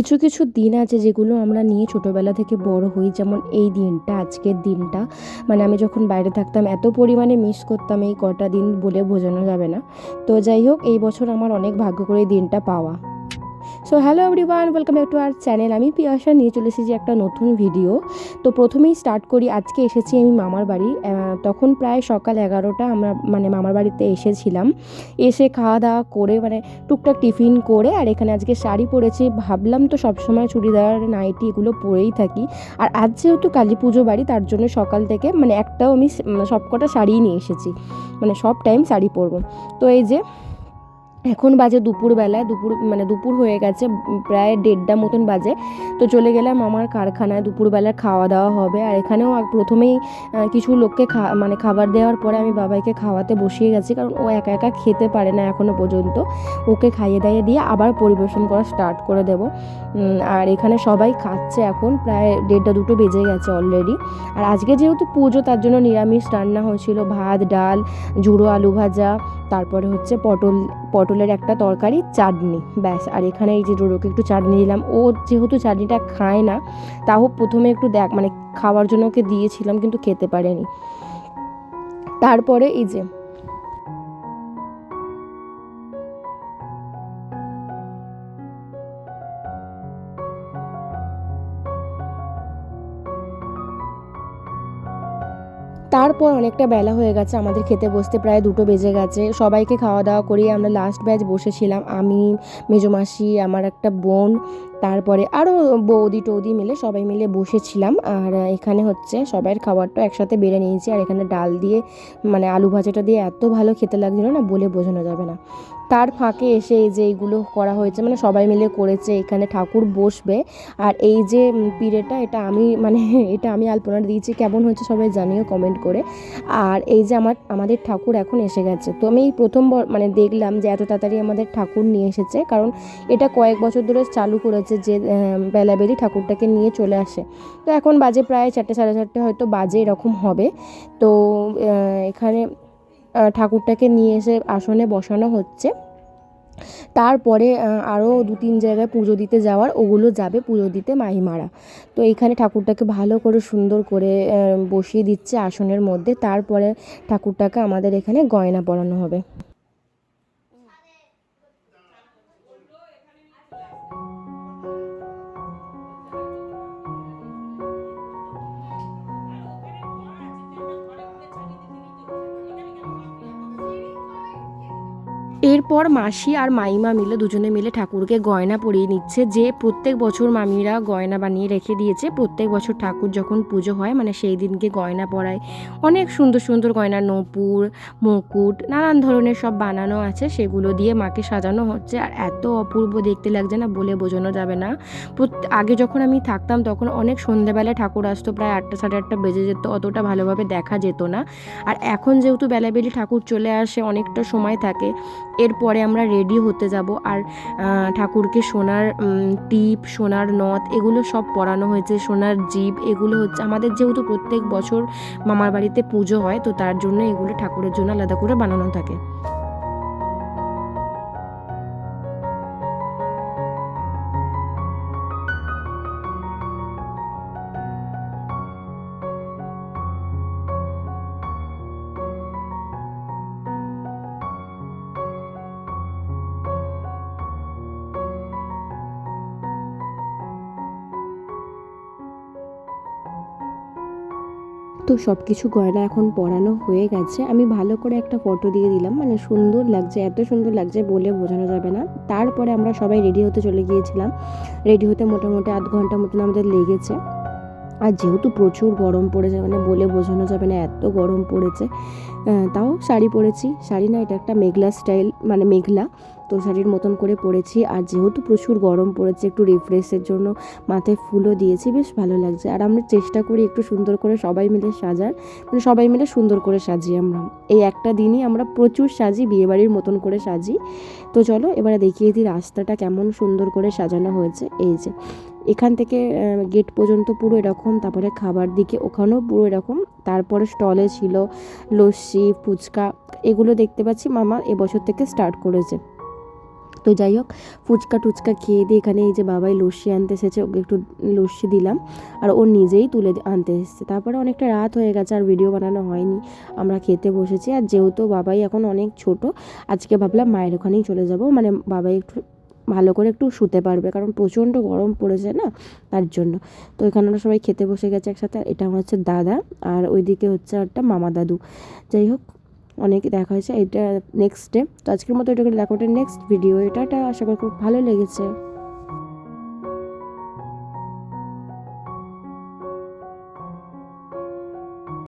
কিছু কিছু দিন আছে যেগুলো আমরা নিয়ে ছোটোবেলা থেকে বড় হই, যেমন এই দিনটা, আজকের দিনটা। মানে আমি যখন বাইরে থাকতাম, এত পরিমাণে মিস করতাম এই কটা দিন বলে বোঝানো যাবে না। তো যাই হোক, এই বছর আমার অনেক ভাগ্য করে এই দিনটা পাওয়া। So hello everyone welcome back to our channel আমি পিয়াসা নিয়ে চলে এসেছি একটা নতুন ভিডিও তো প্রথমেই স্টার্ট করি, আজকে এসেছি আমি মামার বাড়ি। তখন প্রায় সকাল এগারোটা আমরা মানে মামার বাড়িতে এসেছিলাম। এসে খাওয়া দাওয়া করে মানে টুকটাক টিফিন করে আর এখানে আজকে শাড়ি পরেছি। ভাবলাম তো সবসময় চুড়িদার, নাইটি এগুলো পরেই থাকি। আর আজ যেহেতু কালী পুজো বাড়ি, তার জন্য সকাল থেকে মানে একটাও আমি সবকটা শাড়িই নিয়ে এসেছি। মানে সব টাইম শাড়ি পরবো। তো এই যে এখন বাজে দুপুরবেলা, দুপুর মানে দুপুর হয়ে গেছে, প্রায় দেড়টা মতন বাজে। তো চলে গেলাম আমার কারখানায় দুপুরবেলা খাওয়া দাওয়া হবে। আর এখানেও প্রথমেই কিছু লোককে খা মানে খাবার দেওয়ার পরে আমি বাবাইকে খাওয়াতে বসিয়ে গেছি, কারণ ও একা একা খেতে পারে না এখনও পর্যন্ত। ওকে খাইয়ে দাইয়ে দিয়ে আবার পরিবেশন করা স্টার্ট করে দেবো। আর এখানে সবাই খাচ্ছে এখন, প্রায় দেড়টা দুটো বেজে গেছে অলরেডি আর আজকে যেহেতু পুজো, তার জন্য নিরামিষ রান্না হয়েছিল, ভাত, ডাল, ঝুড়ো আলু ভাজা, তারপরে হচ্ছে পটল পটলের একটা তরকারি, চাটনি। ব্যাস, আর এখানে এই যে ডোডোকে একটু চাটনি দিলাম। ও যেহেতু চাটনিটা খায় না, তাও প্রথমে একটু দেখ মানে খাওয়ার জন্য ওকে দিয়েছিলাম, কিন্তু খেতে পারেনি। তারপরে এই যে তারপর অনেকটা বেলা হয়ে গেছে, আমাদের খেতে বসতে প্রায় দুটো বেজে গেছে। সবাইকে খাওয়া দাওয়া করিয়ে আমরা লাস্ট ব্যাচ বসেছিলাম। আমি মেজমাসি আমার একটা বোন তারপরে আরও বৌদি টৌদি মিলে সবাই মিলে বসেছিলাম। আর এখানে হচ্ছে সবাইয়ের খাবারটা একসাথে বেড়ে নিয়েছি। আর এখানে ডাল দিয়ে মানে আলু ভাজাটা দিয়ে এত ভালো খেতে লাগছিল না, বলে বোঝানো যাবে না। তার ফাঁকে এসে এই যে এইগুলো করা হয়েছে মানে সবাই মিলে করেছে, এখানে ঠাকুর বসবে। আর এই যে পিড়েটা, এটা আমি মানে এটা আমি আলপনা দিয়েছি। কেমন হয়েছে সবাই জানিও কমেন্ট করে। আর এই যে আমার, আমাদের ঠাকুর এখন এসে গেছে। তো আমি এই প্রথম মানে দেখলাম যে এত তাড়াতাড়ি আমাদের ঠাকুর নিয়ে এসেছে। কারণ এটা কয়েক বছর ধরে চালু করেছে। যে আহ, বেলাবেলি ঠাকুরটাকে নিয়ে চলে আসে। তো এখন বাজে প্রায় চারটে সাড়ে চারটে হয়তো বাজে এরকম হবে। তো এখানে ঠাকুরটাকে নিয়ে এসে আসনে বসানো হচ্ছে। তারপরে আরও দু তিন জায়গায় পুজো দিতে যাওয়ার ওগুলো যাবে পুজো দিতে মাহিমারা। তো এইখানে ঠাকুরটাকে ভালো করে সুন্দর করে বসিয়ে দিচ্ছে আসনের মধ্যে। তারপরে ঠাকুরটাকে আমাদের এখানে গয়না পরানো হবে। এরপর মাসি আর মাইমা মিলে দুজনে মিলে ঠাকুরকে গয়না পরিয়ে নিচ্ছে, যে প্রত্যেক বছর মামিরা গয়না বানিয়ে রেখে দিয়েছে। প্রত্যেক বছর ঠাকুর যখন পুজো হয় মানে সেই দিনকে গয়না পরায়। অনেক সুন্দর সুন্দর গয়না, নপুর, মুকুট, নানান ধরনের সব বানানো আছে, সেগুলো দিয়ে মাকে সাজানো হচ্ছে। আর এত অপূর্ব দেখতে লাগছে না বলে বোঝানো যাবে না। আগে যখন আমি থাকতাম, তখন অনেক সন্ধ্যাবেলায় ঠাকুর আসতো, প্রায় আটটা, সাড়ে আটটা বেজে যেত, অতটা ভালোভাবে দেখা যেত না। আর এখন যেহেতু বেলাবেলি ঠাকুর চলে আসে, অনেকটা সময় থাকে এরপরে আমরা রেডি হতে যাব। আর ঠাকুরকে সোনার টিপ, সোনার নথ, এগুলো সব পরানো হয়েছে, সোনার জীব, এগুলো হচ্ছে, আমাদের যেহেতু প্রত্যেক বছর মামার বাড়িতে পুজো হয়, তো তার জন্য এগুলো ঠাকুরের জন্য আলাদা করে বানানো থাকে। তো সব কিছু গয়না এখন পরানো হয়ে গেছে। আমি ভালো করে একটা ফটো দিয়ে দিলাম। মানে সুন্দর লাগছে, এত সুন্দর লাগছে বলে বোঝানো যাবে না। তারপরে আমরা সবাই রেডি হতে চলে গিয়েছিলাম। রেডি হতে মোটামুটি আধ ঘণ্টা মতন আমাদের লেগেছে। আর যেহেতু প্রচুর গরম পড়েছে মানে বলে বোঝানো যাবে না, এত গরম পড়েছে তাও শাড়ি পরেছি। শাড়ি না, এটা একটা মেঘলা স্টাইল মানে মেঘলা, তো শাড়ির মতন করে পরেছি। আর যেহেতু প্রচুর গরম পড়েছে, একটু রিফ্রেশের জন্য মাথায় ফুলও দিয়েছি, বেশ ভালো লাগছে। আর আমরা চেষ্টা করি একটু সুন্দর করে সবাই মিলে সাজার মানে সবাই মিলে সুন্দর করে সাজি আমরা। এই একটা দিনই আমরা প্রচুর সাজি, বিয়েবাড়ির মতন করে সাজি। তো চলো, এবারে দেখিয়ে দিই রাস্তাটা কেমন সুন্দর করে সাজানো হয়েছে। এই যে এখান থেকে গেট পর্যন্ত পুরো এরকম, তারপরে খাবার দিকে ওখানেও পুরো এরকম। তারপরে স্টলে ছিল লস্যি, ফুচকা, এগুলো দেখতে পাচ্ছি মামা এবছর থেকে স্টার্ট করেছে। তো যাই হোক, ফুচকা টুচকা খেয়ে দিয়ে এখানে এই যে বাবাই লস্যি আনতে এসেছে, ওকে একটু লস্যি দিলাম, আর ও নিজেই তুলে আনতে এসেছে। তারপরে অনেকটা রাত হয়ে গেছে, আর ভিডিও বানানো হয়নি। আমরা খেতে বসেছি, আর যেহেতু বাবাই এখন অনেক ছোট, আজকে ভাবলাম মায়ের ওখানেই চলে যাব। মানে বাবাই একটু ভালো করে একটু শুতে পারবে, কারণ প্রচণ্ড গরম পড়েছে না তার জন্য। তো এখানে ওরা সবাই খেতে বসে গেছে একসাথে এটা আমার হচ্ছে দাদা, আর ওইদিকে হচ্ছে একটা মামা দাদু। যাই হোক, অনেক দেখা হয়েছে এটা নেক্সট ডে তো আজকের মতো এটাকে দেখো নেক্সট ভিডিও এটা আশা করি খুব ভালো লেগেছে।